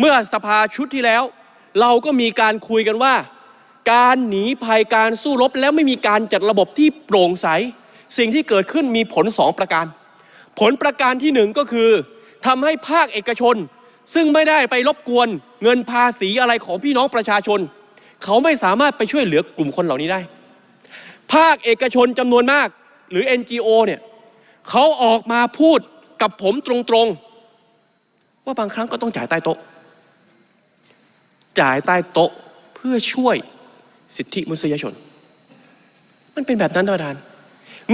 เมื่อสภาชุดที่แล้ว เราก็มีการคุยกันว่า การหนีภัยการสู้รบแล้วไม่มีการจัดระบบที่โปร่งใส สิ่งที่เกิดขึ้นมีผลสองประการ ผลประการที่หนึ่งก็คือทำให้ภาคเอกชน ซึ่งไม่ได้ไปรบกวนเงินภาษีอะไรของพี่น้องประชาชน เขาไม่สามารถไปช่วยเหลือกลุ่มคนเหล่านี้ได้ ภาคเอกชนจำนวนมากหรือ NGO เนี่ยเขาออกมาพูดกับผมตรงๆ ว่าบางครั้งก็ต้องจ่ายใต้โต๊ะ จ่ายใต้โต๊ะเพื่อช่วยสิทธิมนุษยชน มันเป็นแบบนั้นท่านประธาน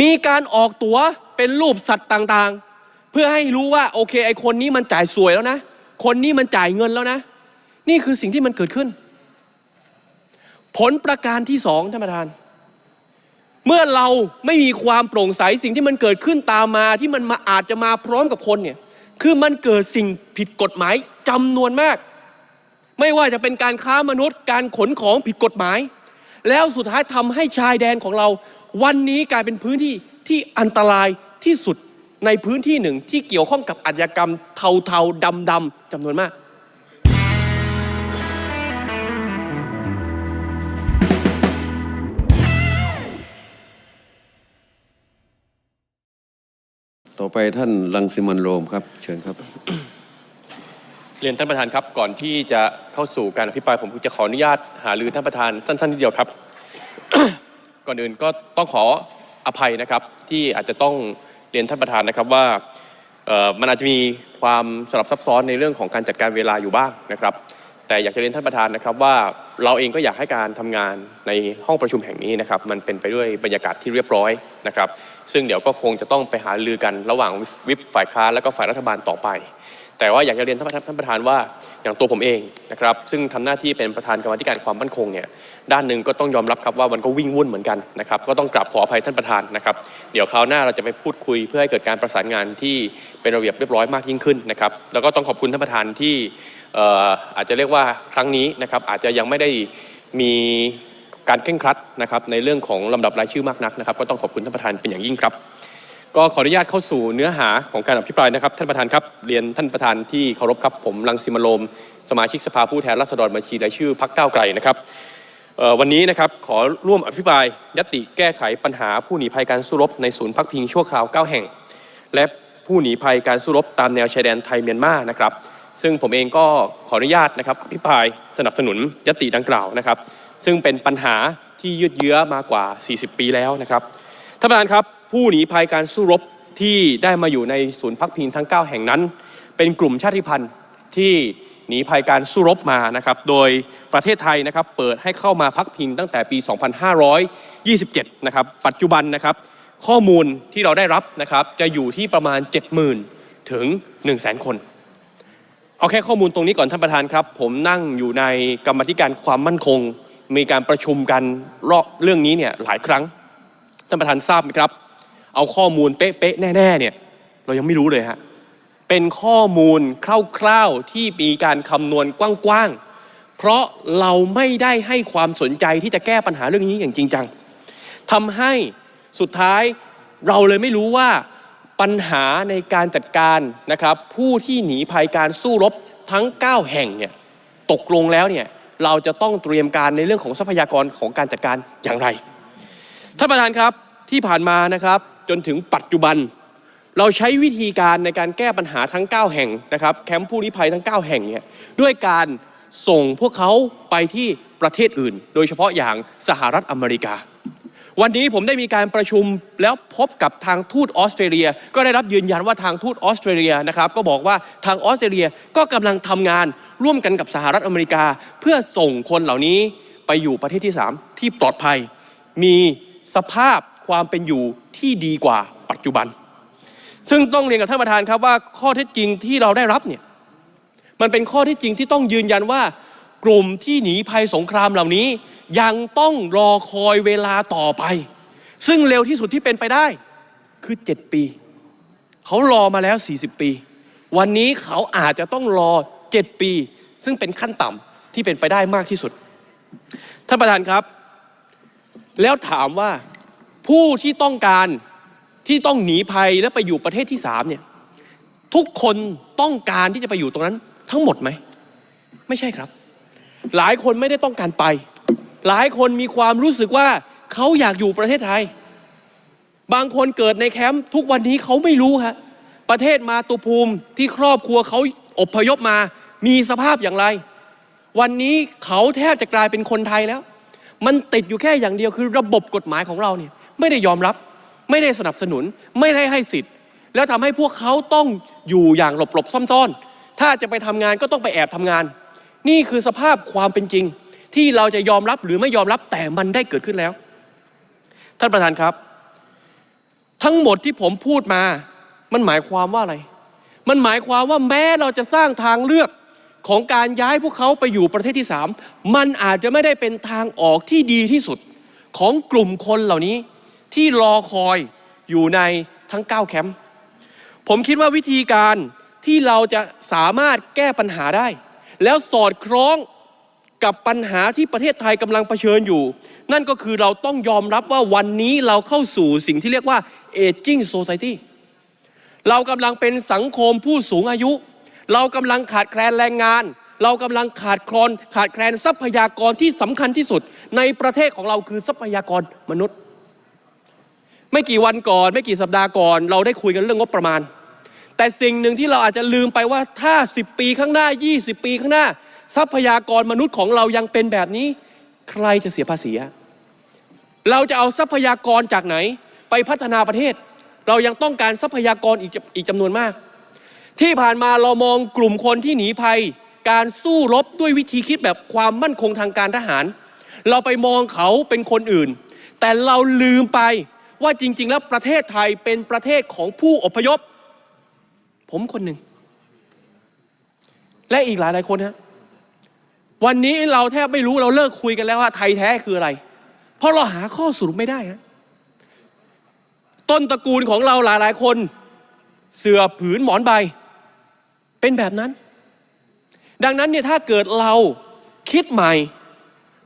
มีการออกตั๋วเป็นรูปสัตว์ต่างๆ เพื่อให้รู้ว่าโอเคไอคนนี้มันจ่ายสวยแล้วนะ คนนี้มันจ่ายเงินแล้วนะ นี่คือสิ่งที่มันเกิดขึ้น ผลประการที่สองท่านประธานเมื่อเราไม่มีความโปร่งใสสิ่งที่มันเกิดขึ้นตามมาที่มันมาอาจจะมาพร้อมกับคนเนี่ยคือมันเกิดสิ่งผิดกฎหมายจำนวนมาก ไม่ว่าจะเป็นการค้ามนุษย์ การขนของผิดกฎหมาย แล้วสุดท้ายทำให้ชายแดนของเรา วันนี้กลายเป็นพื้นที่ที่อันตรายที่สุดในพื้นที่หนึ่งที่เกี่ยวข้องกับอาชญากรรมเทาๆดำๆจำนวนมาก ต่อไปท่านรังสิมันโรมครับ เชิญครับ เรียนท่านประธานครับก่อนที่จะเข้าสู่การอภิปรายผมจะขออนุญาตหารือท่านประธานสั้นๆนิดเดียวครับ ก่อนอื่นก็ต้องขออภัยนะครับที่อาจจะต้องเรียนท่านประธานนะครับว่ามันอาจจะมีความสลับซับซ้อนในเรื่องของการจัดการเวลาอยู่บ้างนะครับ แต่อยากจะเรียนท่านประธานนะครับว่าเราเองก็อยากให้การทำงานในห้องประชุมแห่งนี้นะครับมันเป็นไปด้วยบรรยากาศที่เรียบร้อยนะครับ ซึ่งเดี๋ยวก็คงจะต้องไปหารือกันระหว่างวิปฝ่ายค้านและก็ฝ่ายรัฐบาลต่อไป แต่ว่าอยากจะเรียนท่านประธานว่าอย่างตัวผมเองนะครับซึ่งทำหน้าที่เป็นประธานกรรมาธิการความมั่นคงเนี่ยด้านหนึ่งก็ต้องยอมรับครับว่ามันก็วิ่งวุ่นเหมือนกันนะครับก็ต้องกราบขออภัยท่านประธานนะครับเดี๋ยวคราวหน้าเราจะไปพูดคุยเพื่อให้เกิดการประสานงานที่เป็นระเบียบเรียบร้อยมากยิ่งขึ้นนะครับแล้วก็ต้องขอบคุณท่านประธานที่อออาจจะเรียกว่าครั้งนี้นะครับอาจจะยังไม่ได้มีการเคร่งครัดนะครับในเรื่องของลำดับรายชื่อมากนักนะครับก็ต้องขอบคุณท่านประธานเป็นอย่างยิ่งครับ ก็ขออนุญาตเข้าสู่เนื้อหาของการอภิปรายนะครับ ท่านประธานครับเรียนท่านประธานที่เคารพครับผมรังสิมโรมสมาชิกสภาผู้แทนราษฎรบัญชีรายชื่อพักก้าวไกลนะครับวันนี้นะครับขอร่วมอภิปรายยติแก้ไขปัญหาผู้หนีภัยการสู้รบในศูนย์พักพิงชั่วคราว 9 แห่ง และผู้หนีภัยการสู้รบตามแนวชายแดนไทยเมียนมานะครับ ซึ่งผมเองก็ขออนุญาตนะครับอภิปรายสนับสนุนยติดังกล่าวนะครับ ซึ่งเป็นปัญหาที่ยืดเยื้อมากว่า 40 ปีแล้วนะครับท่านประธานครับ ผู้หนีภัยการสู้รบที่ได้มาอยู่ในศูนย์พักพิงทั้ง 9 แห่งนั้น เป็นกลุ่มชาติพันธุ์ที่หนีภัยการสู้รบมานะครับโดยประเทศไทยนะครับเปิดให้เข้ามาพักพิงตั้งแต่ปี 2527 นะครับปัจจุบันนะครับข้อมูลที่เราได้รับนะครับจะอยู่ที่ประมาณ 70,000 ถึง 100,000 คน เอาแค่ข้อมูลตรงนี้ก่อนท่านประธานครับ ผมนั่งอยู่ในกรรมธิการความมั่นคง มีการประชุมกันรอบเรื่องนี้เนี่ยหลายครั้งท่านประธานทราบไหมครับ เอาข้อมูลเป๊ะๆแน่ๆเนี่ยเรายังไม่รู้เลยฮะเป็นข้อมูลคร่าวๆที่มีการคำนวณกว้างๆ เพราะเราไม่ได้ให้ความสนใจที่จะแก้ปัญหาเรื่องนี้อย่างจริงจังทำให้สุดท้ายเราเลยไม่รู้ว่าปัญหาในการจัดการนะครับผู้ที่หนีภัยการสู้รบทั้ง 9 แห่งเนี่ยตกลงแล้วเนี่ยเราจะต้องเตรียมการในเรื่องของทรัพยากรของการจัดการอย่างไรท่านประธานครับที่ผ่านมานะครับ จนถึงปัจจุบัน เราใช้วิธีการในการแก้ปัญหาทั้ง 9 แห่งนะครับแคมป์ผู้ลี้ภัยทั้ง 9 แห่งเนี่ยด้วยการส่งพวกเขาไปที่ประเทศอื่น โดยเฉพาะอย่างสหรัฐอเมริกา วันนี้ผมได้มีการประชุมแล้วพบกับทางทูตออสเตรเลีย ก็ได้รับยืนยันว่าทางทูตออสเตรเลียนะครับก็บอกว่าทางออสเตรเลียก็กำลังทำงานร่วมกันกับสหรัฐอเมริกา เพื่อส่งคนเหล่านี้ไปอยู่ประเทศที่ 3 ที่ปลอดภัย มีสภาพ ความเป็นอยู่ที่ดีกว่าปัจจุบัน ซึ่งต้องเรียนกับท่านประธานครับว่าข้อเท็จจริงที่เราได้รับเนี่ยมันเป็นข้อเท็จจริงที่ต้องยืนยันว่า กลุ่มที่หนีภัยสงครามเหล่านี้ ยังต้องรอคอยเวลาต่อไป ซึ่งเร็วที่สุดที่เป็นไปได้ คือ 7 ปี เขารอมาแล้ว 40 ปี วันนี้เขาอาจจะต้องรอ 7 ปี ซึ่งเป็นขั้นต่ำที่เป็นไปได้มากที่สุด ท่านประธานครับ แล้วถามว่า ผู้ที่ต้องการที่ต้องหนีภัยและไปอยู่ประเทศที่สามเนี่ยทุกคนต้องการที่จะไปอยู่ตรงนั้นทั้งหมดไหม ไม่ใช่ครับ หลายคนไม่ได้ต้องการไป หลายคนมีความรู้สึกว่าเขาอยากอยู่ประเทศไทย บางคนเกิดในแคมป์ทุกวันนี้เขาไม่รู้ฮะประเทศมาตุภูมิที่ครอบครัวเขาอพยพมา มีสภาพอย่างไร วันนี้เขาแทบจะกลายเป็นคนไทยแล้ว มันติดอยู่แค่อย่างเดียวคือระบบกฎหมายของเราเนี่ย ไม่ได้ยอมรับ ไม่ได้สนับสนุน ไม่ได้ให้สิทธิ์ แล้วทำให้พวกเขาต้องอยู่อย่างหลบๆซ่อนๆ ถ้าจะไปทำงานก็ต้องไปแอบทำงาน นี่คือสภาพความเป็นจริง ที่เราจะยอมรับหรือไม่ยอมรับแต่มันได้เกิดขึ้นแล้ว ท่านประธานครับ ทั้งหมดที่ผมพูดมา มันหมายความว่าอะไร มันหมายความว่าแม้เราจะสร้างทางเลือกของการย้ายพวกเขาไปอยู่ประเทศที่สามมันอาจจะไม่ได้เป็นทางออกที่ดีที่สุดของกลุ่มคนเหล่านี้ ที่รอคอยอยู่ในทั้ง 9 แคมป์ผมคิดว่าวิธีการที่เราจะสามารถแก้ปัญหาได้ แล้วสอดคล้องกับปัญหาที่ประเทศไทยกำลังเผชิญอยู่ นั่นก็คือเราต้องยอมรับว่าวันนี้เราเข้าสู่สิ่งที่เรียกว่า aging society เรากำลังเป็นสังคมผู้สูงอายุ เรากำลังขาดแคลนแรงงาน เรากำลังขาดคลอนขาดแคลนทรัพยากรที่สำคัญที่สุด ในประเทศของเราคือทรัพยากรมนุษย์ ไม่กี่วันก่อน ไม่กี่สัปดาห์ก่อน เราได้คุยกันเรื่องงบประมาณ แต่สิ่งหนึ่งที่เราอาจจะลืมไปว่าถ้า 10 ปีข้างหน้า 20 ปีข้างหน้า ทรัพยากรมนุษย์ของเรายังเป็นแบบนี้ ใครจะเสียภาษีเราจะเอาทรัพยากรจากไหน ไปพัฒนาประเทศ เรายังต้องการทรัพยากรอีกอีกจำนวนมาก ที่ผ่านมาเรามองกลุ่มคนที่หนีภัย การสู้รบด้วยวิธีคิดแบบความมั่นคงทางการทหาร เราไปมองเขาเป็นคนอื่น แต่เราลืมไป ว่าจริง ๆ แล้วประเทศไทยเป็นประเทศของผู้อพยพ ผมคนหนึ่ง และอีกหลายหลายคนฮะวันนี้เราแทบไม่รู้เราเลิกคุยกันแล้วว่าไทยแท้คืออะไร เพราะเราหาข้อสรุปไม่ได้ฮะต้นตระกูลของเราหลายหลายคน เสือผืนหมอนใบ เป็นแบบนั้น ดังนั้นเนี่ยถ้าเกิดเราคิดใหม่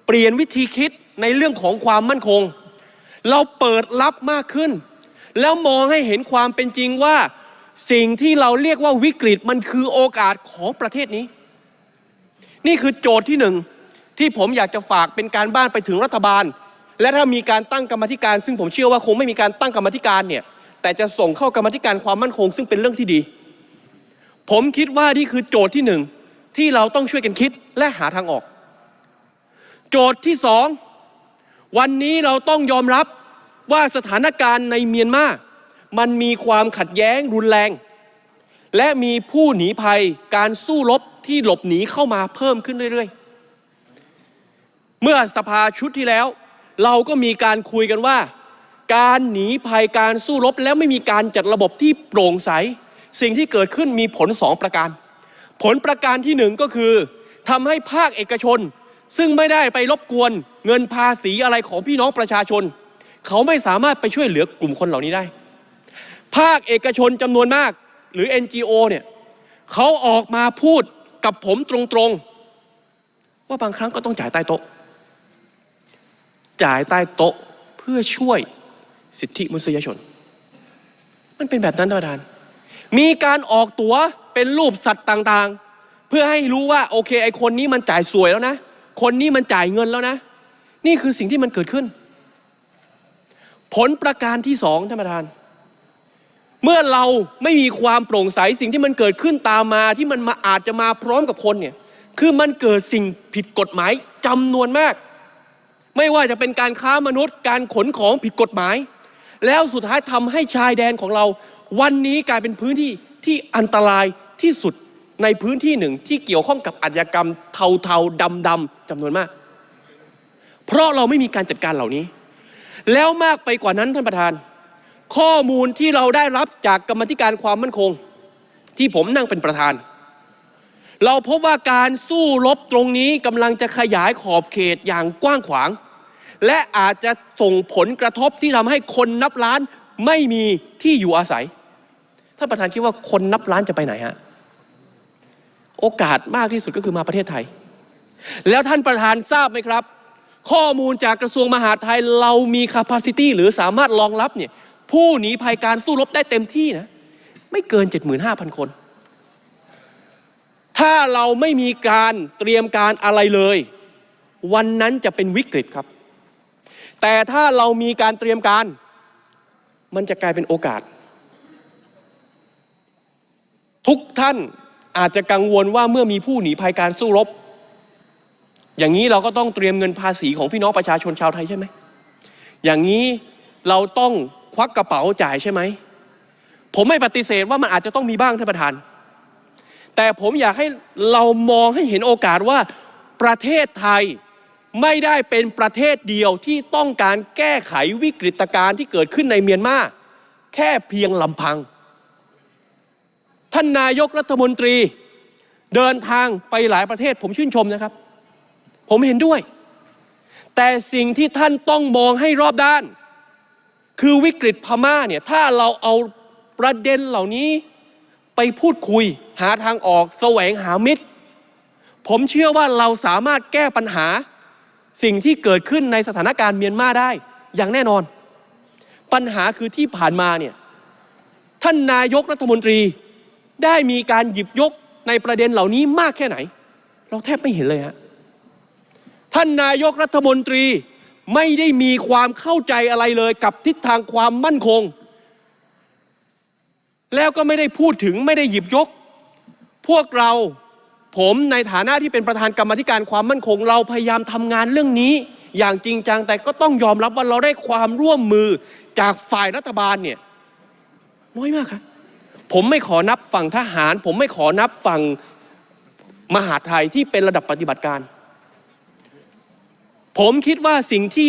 เปลี่ยนวิธีคิดในเรื่องของความมั่นคง เราเปิดรับมากขึ้น แล้วมองให้เห็นความเป็นจริงว่า สิ่งที่เราเรียกว่าวิกฤตมันคือโอกาสของประเทศนี้ นี่คือโจทย์ที่หนึ่งที่ผมอยากจะฝากเป็นการบ้านไปถึงรัฐบาล และถ้ามีการตั้งกรรมธิการ ซึ่งผมเชื่อว่าคงไม่มีการตั้งกรรมธิการเนี่ยแต่จะส่งเข้ากรรมธิการความมั่นคง ซึ่งเป็นเรื่องที่ดี ผมคิดว่านี่คือโจทย์ที่หนึ่งที่เราต้องช่วยกันคิดและหาทางออก โจทย์ที่สอง วันนี้เราต้องยอมรับว่าสถานการณ์ในเมียนมามันมีความขัดแย้งรุนแรง และมีผู้หนีภัยการสู้รบที่หลบหนีเข้ามาเพิ่มขึ้นเรื่อยๆ เมื่อสภาชุดที่แล้ว เราก็มีการคุยกันว่า การหนีภัยการสู้รบแล้วไม่มีการจัดระบบที่โปร่งใส สิ่งที่เกิดขึ้นมีผลสองประการ ผลประการที่หนึ่งก็คือทำให้ภาคเอกชน ซึ่งไม่ได้ไปรบกวนเงินภาษีอะไรของพี่น้องประชาชน เขาไม่สามารถไปช่วยเหลือกลุ่มคนเหล่านี้ได้ ภาคเอกชนจำนวนมากหรือ NGO เนี่ยเขาออกมาพูดกับผมตรงๆ ว่าบางครั้งก็ต้องจ่ายใต้โต๊ะ จ่ายใต้โต๊ะเพื่อช่วยสิทธิมนุษยชน มันเป็นแบบนั้นท่านประธาน มีการออกตั๋วเป็นรูปสัตว์ต่างๆ เพื่อให้รู้ว่าโอเคไอคนนี้มันจ่ายสวยแล้วนะ คนนี้มันจ่ายเงินแล้วนะ นี่คือสิ่งที่มันเกิดขึ้น ผลประการที่สองท่านประธาน เมื่อเราไม่มีความโปร่งใสสิ่งที่มันเกิดขึ้นตามมาที่มันมาอาจจะมาพร้อมกับคนเนี่ยคือมันเกิดสิ่งผิดกฎหมายจำนวนมาก ไม่ว่าจะเป็นการค้ามนุษย์ การขนของผิดกฎหมาย แล้วสุดท้ายทำให้ชายแดนของเรา วันนี้กลายเป็นพื้นที่ที่อันตรายที่สุด ในพื้นที่หนึ่งที่เกี่ยวข้องกับอาชญากรรมเทาๆดำๆจำนวนมาก เพราะเราไม่มีการจัดการเหล่านี้ แล้วมากไปกว่านั้นท่านประธาน ข้อมูลที่เราได้รับจากกรรมธิการความมั่นคง ที่ผมนั่งเป็นประธาน เราพบว่าการสู้รบตรงนี้กำลังจะขยายขอบเขตอย่างกว้างขวาง และอาจจะส่งผลกระทบที่ทำให้คนนับล้านไม่มีที่อยู่อาศัยท่านประธานคิดว่าคนนับล้านจะไปไหนฮะ โอกาสมากที่สุดก็คือมาประเทศไทย แล้วท่านประธานทราบไหมครับ ข้อมูลจากกระทรวงมหาดไทยเรามี capacity หรือสามารถรองรับเนี่ยผู้หนีภัยการสู้รบได้เต็มที่นะ ไม่เกิน 75,000 คน ถ้าเราไม่มีการเตรียมการอะไรเลย วันนั้นจะเป็นวิกฤตครับ แต่ถ้าเรามีการเตรียมการ มันจะกลายเป็นโอกาส ทุกท่าน อาจจะกังวลว่าเมื่อมีผู้หนีภัยการสู้รบ อย่างนี้เราก็ต้องเตรียมเงินภาษีของพี่น้องประชาชนชาวไทยใช่ไหม อย่างนี้เราต้องควักกระเป๋าจ่ายใช่ไหม ผมไม่ปฏิเสธว่ามันอาจจะต้องมีบ้างท่านประธาน แต่ผมอยากให้เรามองให้เห็นโอกาสว่าประเทศไทยไม่ได้เป็นประเทศเดียวที่ต้องการแก้ไขวิกฤตการณ์ที่เกิดขึ้นในเมียนมาแค่เพียงลำพัง ท่านนายกรัฐมนตรี เดินทางไปหลายประเทศผมชื่นชมนะครับ ผมเห็นด้วย แต่สิ่งที่ท่านต้องมองให้รอบด้าน คือวิกฤตพม่าเนี่ยถ้าเราเอาประเด็นเหล่านี้ไปพูดคุยหาทางออกแสวงหามิตร ผมเชื่อว่าเราสามารถแก้ปัญหา สิ่งที่เกิดขึ้นในสถานการณ์เมียนมาได้อย่างแน่นอน ปัญหาคือที่ผ่านมาเนี่ยท่านนายกรัฐมนตรี ได้มีการหยิบยกในประเด็นเหล่านี้มากแค่ไหน เราแทบไม่เห็นเลยฮะท่านนายกรัฐมนตรีไม่ได้มีความเข้าใจอะไรเลยกับทิศทางความมั่นคง แล้วก็ไม่ได้พูดถึงไม่ได้หยิบยก พวกเราผมในฐานะที่เป็นประธานกรรมธิการความมั่นคง เราพยายามทำงานเรื่องนี้ อย่างจริงจังแต่ก็ต้องยอมรับว่าเราได้ความร่วมมือจากฝ่ายรัฐบาลเนี่ยน้อยมากครับ ผมไม่ขอนับฝั่งทหาร ผมไม่ขอนับฝั่งมหาไทยที่เป็นระดับปฏิบัติการ ผมคิดว่าสิ่งที่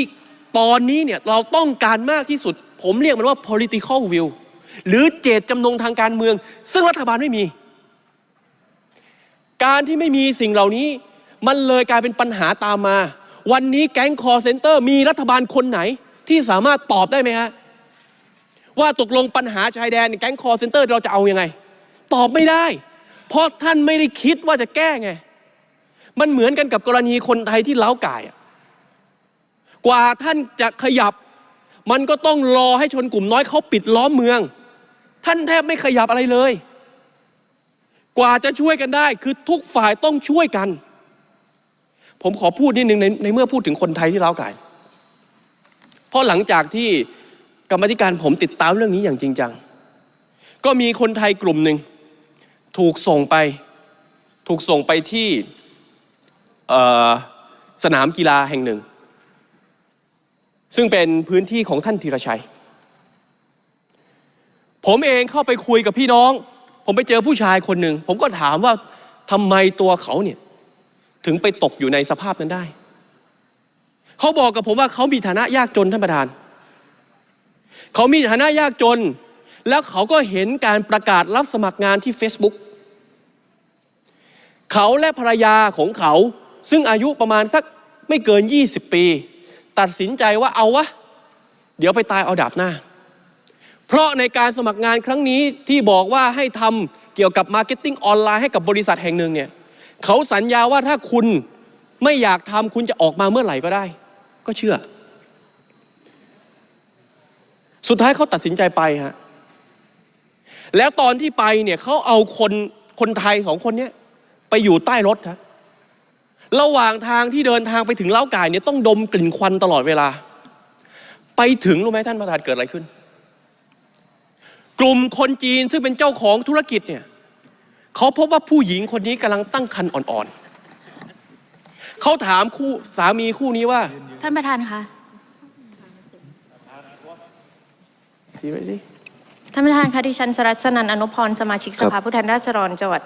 ตอนนี้เนี่ยเราต้องการมากที่สุด ผมเรียกมันว่า political will หรือเจตจำนงทางการเมือง ซึ่งรัฐบาลไม่มี การที่ไม่มีสิ่งเหล่านี้ มันเลยกลายเป็นปัญหาตามมา วันนี้แก๊งคอร์เซนเตอร์มีรัฐบาลคนไหนที่สามารถตอบได้ไหมฮะ ว่าตกลงปัญหาชายแดนแก๊งคอร์เซนเตอร์เราจะเอาอยัางไง ตอบไม่ได้ เพราะท่านไม่ได้คิดว่าจะแก้ไง มันเหมือนกันกับกรณีคนไทยที่เล้าก่ายกว่าท่านจะขยับ มันก็ต้องรอให้ชนกลุ่มน้อยเขาปิดล้อมเมือง ท่านแทบไม่ขยับอะไรเลย กว่าจะช่วยกันได้คือทุกฝ่ายต้องช่วยกัน ผมขอพูดนิดนึงในในเมื่อพูดถึงคนไทยที่เล้าก่ายเพราะหลังจากที่ กรรมธิการผมติดตามเรื่องนี้อย่างจริงจัง ก็มีคนไทยกลุ่มหนึ่งถูกส่งไป ถูกส่งไปที่สนามกีฬาแห่งหนึ่ง ซึ่งเป็นพื้นที่ของท่านธีรชัย ผมเองเข้าไปคุยกับพี่น้อง ผมไปเจอผู้ชายคนหนึ่ง ผมก็ถามว่าทำไมตัวเขาเนี่ยถึงไปตกอยู่ในสภาพนั้นได้ เขาบอกกับผมว่าเขามีฐานะยากจนท่านประธาน เขามีฐานะยากจน แล้วเขาก็เห็นการประกาศรับสมัครงานที่ Facebook เขาและภรรยาของเขา ซึ่งอายุประมาณสักไม่เกิน 20 ปี ตัดสินใจว่าเอาวะ เดี๋ยวไปตายเอาดาบหน้า เพราะในการสมัครงานครั้งนี้ที่บอกว่าให้ทำเกี่ยวกับมาร์เก็ตติ้งออนไลน์ให้กับบริษัทแห่งหนึ่งเนี่ยเขาสัญญาว่าถ้าคุณไม่อยากทำคุณจะออกมาเมื่อไหร่ก็ได้ ก็เชื่อ สุดท้ายเขาตัดสินใจไปฮะแล้วตอนที่ไปเนี่ยเขาเอาคนคนไทยสองคนเนี้ยไปอยู่ใต้รถครับระหว่างทางที่เดินทางไปถึงเล้าไก่เนี่ยต้องดมกลิ่นควันตลอดเวลา ไปถึงรู้ไหมท่านประธานเกิดอะไรขึ้น กลุ่มคนจีนซึ่งเป็นเจ้าของธุรกิจเนี่ยเขาพบว่าผู้หญิงคนนี้กำลังตั้งครรภ์อ่อนๆเขาถามคู่สามีคู่นี้ว่า ท่านประธานคะ สีไว้ดิท่านประธานคะดิฉันสรัชนันท์อนุพรสมาชิกสภาผู้แทนราษฎรจังหวัด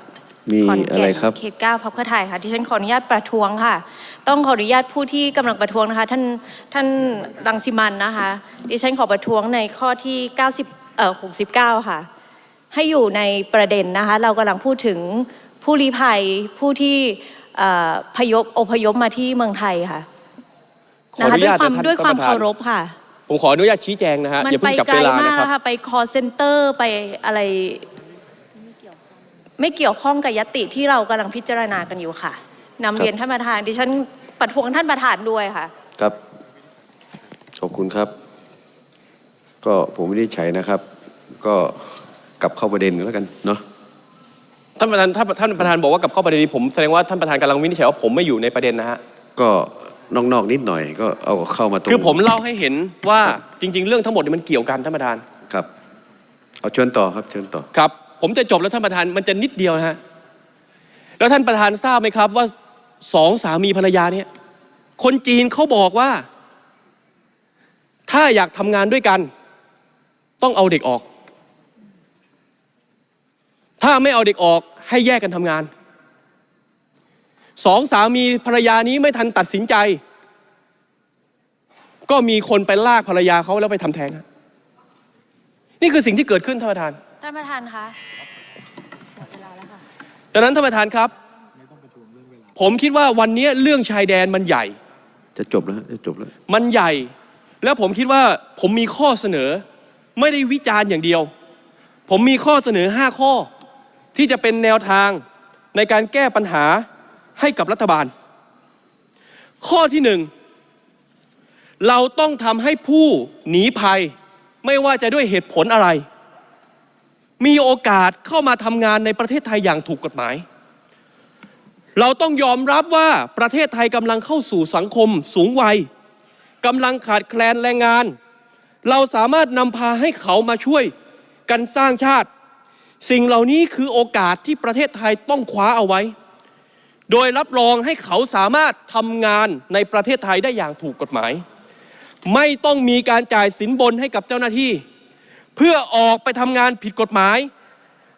มีขอนอะแก่ไรนครับ เขตเก้าพรรคเพื่อไทยค่ะดิฉันขออนุญาตประท้วงค่ะ ต้องขออนุญาตผู้ที่กำลังประท้วงนะคะ ท่านท่านรังสิมันนะคะ ดิฉันขอประท้วงในข้อที่ 90เอ่อ69 ค่ะ ให้อยู่ในประเด็นนะคะ เรากำลังพูดถึงผู้ลี้ภัยผู้ที่เอ่อพยพอพยพมาที่เมืองไทยค่ะขออนะคะนุด้วยญาตความนะท่านด้วยความท่านประธานเคารพค่ะ ผมขออนุญาตชี้แจงนะฮะมันอย่าไปเพิ่งจับไกลเวลามากนะครับแล้วค่ะไป call center ไปอะไร ไม่เกี่ยวข้องกับยติที่เรากำลังพิจารณากันอยู่ค่ะนำเรียนท่านประธานดิฉันประท้วงท่านประธานด้วยค่ะ ครับ ขอบคุณครับ ก็ผมไม่ได้ใช้นะครับ ก็กลับเข้าประเด็นกันแล้วกันเนาะ ท่านประธานถ้าท่านประธานบอกว่ากับข้อประเด็นนี้ผมแสดงว่าท่านประธานกำลังวินิจฉัยว่าผมไม่อยู่ในประเด็นนะฮะ ก็ นอกๆนิดหน่อยก็เอาเข้ามาตรงคือผมเล่าให้เห็นว่าจริง ๆ เรื่องทั้งหมดเนี่ยมันเกี่ยวกันท่านประธาน ครับ เอาเชิญต่อครับเชิญต่อ ครับ ผมจะจบแล้วท่านประธานมันจะนิดเดียวนะฮะแล้วท่านประธานทราบไหมครับว่าสองสามีภรรยาเนี่ย คนจีนเขาบอกว่า ถ้าอยากทำงานด้วยกัน ต้องเอาเด็กออก ถ้าไม่เอาเด็กออกให้แยกกันทำงาน สองสามีภรรยานี้ไม่ทันตัดสินใจ ก็มีคนไปลากภรรยาเขาแล้วไปทำแท้งฮะนี่คือสิ่งที่เกิดขึ้นท่านประธานท่านประธานคะหมดเวลาแล้วค่ะดังนั้นท่านประธานครับ ผมคิดว่าวันนี้เรื่องชายแดนมันใหญ่ จะจบแล้วฮะจะจบแล้วมันใหญ่ แล้วผมคิดว่าผมมีข้อเสนอ ไม่ได้วิจารณ์อย่างเดียว ผมมีข้อเสนอ 5 ข้อ ที่จะเป็นแนวทางในการแก้ปัญหา ให้กับรัฐบาล ข้อที่หนึ่งเราต้องทำให้ผู้หนีภัย ไม่ว่าจะด้วยเหตุผลอะไร มีโอกาสเข้ามาทำงานในประเทศไทยอย่างถูกกฎหมาย เราต้องยอมรับว่าประเทศไทยกำลังเข้าสู่สังคมสูงวัยกำลังขาดแคลนแรงงาน เราสามารถนำพาให้เขามาช่วยกันสร้างชาติ สิ่งเหล่านี้คือโอกาสที่ประเทศไทยต้องคว้าเอาไว้ โดยรับรองให้เขาสามารถทำงานในประเทศไทยได้อย่างถูกกฎหมาย ไม่ต้องมีการจ่ายสินบนให้กับเจ้าหน้าที่ เพื่อออกไปทำงานผิดกฎหมาย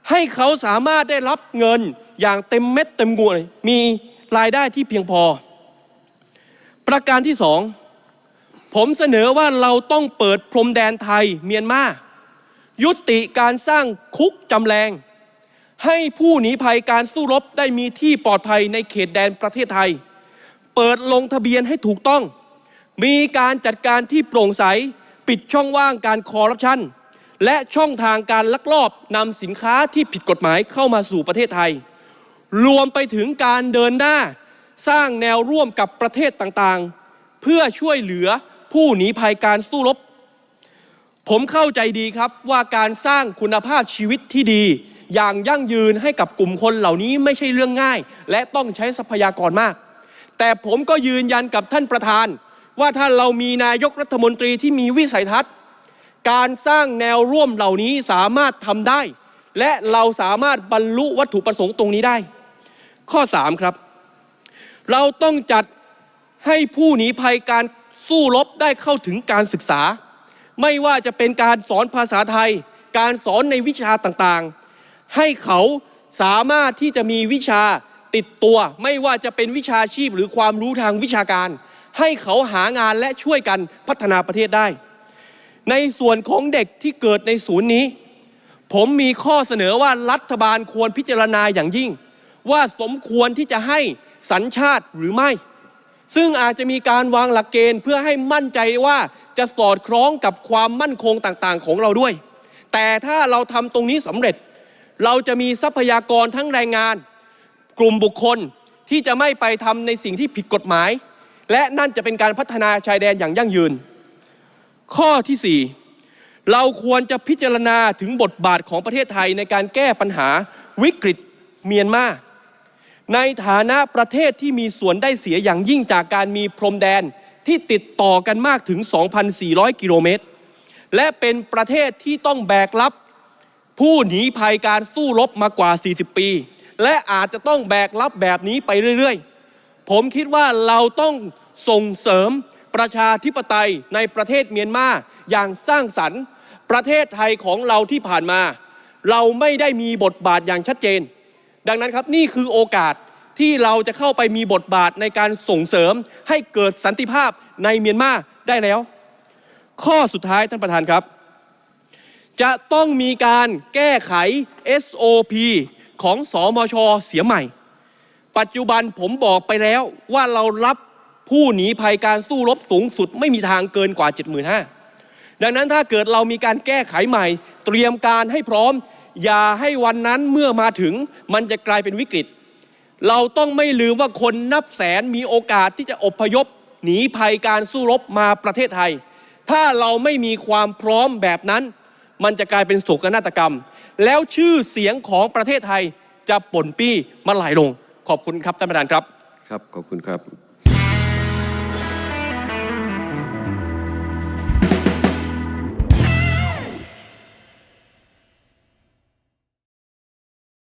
ให้เขาสามารถได้รับเงินอย่างเต็มเม็ดเต็มงวยมีรายได้ที่เพียงพอ ประการที่สองผมเสนอว่าเราต้องเปิดพรมแดนไทยเมียนมายุติการสร้างคุกจำแรง ให้ผู้หนีภัยการสู้รบได้มีที่ปลอดภัยในเขตแดนประเทศไทย เปิดลงทะเบียนให้ถูกต้อง มีการจัดการที่โปร่งใส ปิดช่องว่างการคอร์รัปชัน และช่องทางการลักลอบนำสินค้าที่ผิดกฎหมายเข้ามาสู่ประเทศไทย รวมไปถึงการเดินหน้า สร้างแนวร่วมกับประเทศต่างๆ เพื่อช่วยเหลือผู้หนีภัยการสู้รบ ผมเข้าใจดีครับว่าการสร้างคุณภาพชีวิตที่ดี อย่างยั่งยืนให้กับกลุ่มคนเหล่านี้ไม่ใช่เรื่องง่าย และต้องใช้ทรัพยากรมาก แต่ผมก็ยืนยันกับท่านประธาน ว่าถ้าเรามีนายกรัฐมนตรีที่มีวิสัยทัศน์ การสร้างแนวร่วมเหล่านี้สามารถทำได้ และเราสามารถบรรลุวัตถุประสงค์ตรงนี้ได้ ข้อ 3 ครับ เราต้องจัดให้ผู้หนีภัยการสู้รบได้เข้าถึงการศึกษา ไม่ว่าจะเป็นการสอนภาษาไทย การสอนในวิชาต่างๆ ให้เขาสามารถที่จะมีวิชาติดตัว ไม่ว่าจะเป็นวิชาชีพหรือความรู้ทางวิชาการ ให้เขาหางานและช่วยกันพัฒนาประเทศได้ ในส่วนของเด็กที่เกิดในศูนย์นี้ ผมมีข้อเสนอว่ารัฐบาลควรพิจารณาอย่างยิ่ง ว่าสมควรที่จะให้สัญชาติหรือไม่ ซึ่งอาจจะมีการวางหลักเกณฑ์เพื่อให้มั่นใจว่าจะสอดคล้องกับความมั่นคงต่างๆ ของเราด้วย แต่ถ้าเราทำตรงนี้สำเร็จ เราจะมีทรัพยากรทั้งแรงงาน กลุ่มบุคคลที่จะไม่ไปทำในสิ่งที่ผิดกฎหมาย และนั่นจะเป็นการพัฒนาชายแดนอย่างยั่งยืน ข้อที่ 4 เราควรจะพิจารณาถึงบทบาทของประเทศไทยในการแก้ปัญหาวิกฤตเมียนมาในฐานะประเทศที่มีส่วนได้เสียอย่างยิ่งจากการมีพรมแดนที่ติดต่อกันมากถึง 2,400 กิโลเมตร และเป็นประเทศที่ต้องแบกรับ ผู้หนีภัยการสู้รบมากว่า 40 ปี และอาจจะต้องแบกรับแบบนี้ไปเรื่อยๆ ผมคิดว่าเราต้องส่งเสริมประชาธิปไตยในประเทศเมียนมาอย่างสร้างสรรค์ ประเทศไทยของเราที่ผ่านมา เราไม่ได้มีบทบาทอย่างชัดเจน ดังนั้นครับนี่คือโอกาสที่เราจะเข้าไปมีบทบาทในการส่งเสริมให้เกิดสันติภาพในเมียนมาได้แล้ว ข้อสุดท้ายท่านประธานครับ จะต้องมีการแก้ไข SOP ของสอมชเสียใหม่ ปัจจุบันผมบอกไปแล้วว่าเรารับผู้หนีภัยการสู้รบสูงสุดไม่มีทางเกินกว่า 75,000 ดังนั้นถ้าเกิดเรามีการแก้ไขใหม่ เตรียมการให้พร้อม อย่าให้วันนั้นเมื่อมาถึงมันจะกลายเป็นวิกฤต เราต้องไม่ลืมว่าคนนับแสนมีโอกาสที่จะอพยพหนีภัยการสู้รบมาประเทศไทย ถ้าเราไม่มีความพร้อมแบบนั้น มันจะกลายเป็นโศกนาฏกรรม แล้วชื่อเสียงของประเทศไทยจะป่นปี้มาลายลง ขอบคุณครับท่านประธานครับ ครับ ขอบคุณครับ